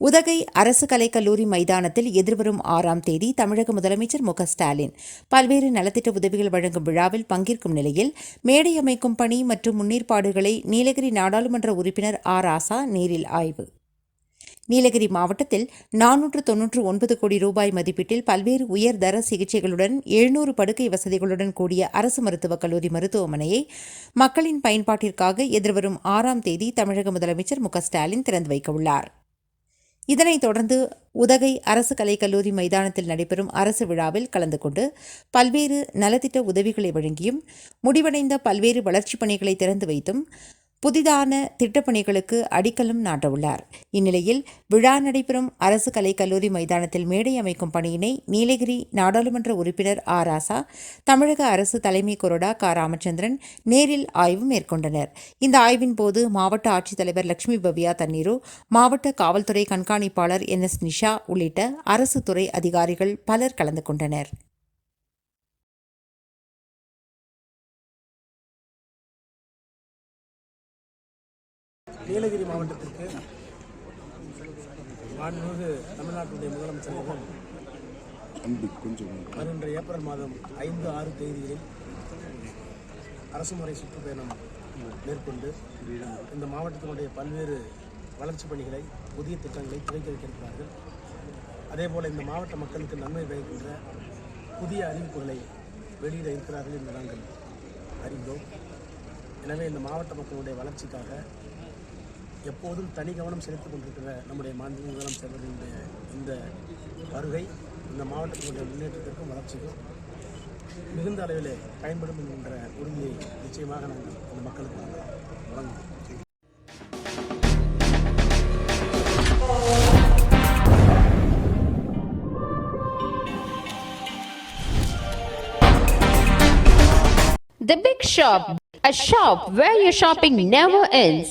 உதகை அரசு கலைக்கல்லூரி மைதானத்தில் எதிர்வரும் ஆறாம் தேதி தமிழக முதலமைச்சர் மு ஸ்டாலின் பல்வேறு நலத்திட்ட உதவிகள் வழங்கும் விழாவில் பங்கேற்கும் நிலையில் மேடை அமைக்கும் பணி மற்றும் முன்னேற்பாடுகளை நீலகிரி நாடாளுமன்ற உறுப்பினர் ஆர் ஆசா நேரில் ஆய்வு. நீலகிரி மாவட்டத்தில் நானூற்று தொன்னூற்று ஒன்பது கோடி ரூபாய் மதிப்பீட்டில் பல்வேறு உயர்தர சிகிச்சைகளுடன் எழுநூறு படுக்கை வசதிகளுடன் கூடிய அரசு மருத்துவக் கல்லூரி மருத்துவமனையை மக்களின் பயன்பாட்டிற்காக எதிர்வரும் ஆறாம் தேதி தமிழக முதலமைச்சர் மு ஸ்டாலின் திறந்து வைக்கவுள்ளார் இதனைத் தொடர்ந்து உதகை அரசு கலைக்கல்லூரி மைதானத்தில் நடைபெறும் அரசு விழாவில் கலந்து கொண்டு பல்வேறு நலத்திட்ட உதவிகளை வழங்கியும் முடிவடைந்த பல்வேறு வளர்ச்சிப் பணிகளை திறந்து வைத்தும் புதிதான திட்டப்பணிகளுக்கு அடிக்கலும் நாட்டவுள்ளார். இந்நிலையில் விழா நடைபெறும் அரசு கலைக்கல்லூரி மைதானத்தில் மேடை அமைக்கும் பணியினை நீலகிரி நாடாளுமன்ற உறுப்பினர் ஆ. ராசா தமிழக அரசு தலைமை கொறடா க. ராமச்சந்திரன் நேரில் ஆய்வு மேற்கொண்டனர். இந்த ஆய்வின் போது மாவட்ட ஆட்சித்தலைவர் லட்சுமி பவ்யா தண்ணீரு மாவட்ட காவல்துறை கண்காணிப்பாளர் என். எஸ். நிஷா உள்ளிட்ட அரசு துறை அதிகாரிகள் பலர் கலந்து கொண்டனர். நீலகிரி மாவட்டத்திற்கு மாண்புமிகு தமிழ்நாட்டுடைய முதலமைச்சர் வருகின்ற ஏப்ரல் மாதம் ஐந்து ஆறு தேதிகளில் அரசுமுறை சுற்றுப்பயணம் மேற்கொண்டு இந்த மாவட்டத்தினுடைய பல்வேறு வளர்ச்சிப் பணிகளை புதிய திட்டங்களை துவக்கி வைக்க இருக்கிறார்கள் அதேபோல் இந்த மாவட்ட மக்களுக்கு நன்மை பயக்கின்ற புதிய அறிவிப்புகளை வெளியிட இருக்கிறார்கள் என்று நாங்கள் அறிந்தோம். எனவே இந்த மாவட்ட மக்களுடைய வளர்ச்சிக்காக எப்போதும் தனி கவனம் செலுத்திக் கொண்டிருக்கிற நம்முடைய மாநில முதலமைச்சர்களுடைய இந்த வருகை இந்த மாவட்டத்தினுடைய முன்னேற்றத்திற்கும் வளர்ச்சிக்கும் மிகுந்த அளவிலே பயன்படும் என்கின்ற உறுதியை நிச்சயமாக நாங்கள் அந்த மக்களுக்கு நாங்கள் வழங்குவோம் The Big Shop, a shop where your shopping never ends.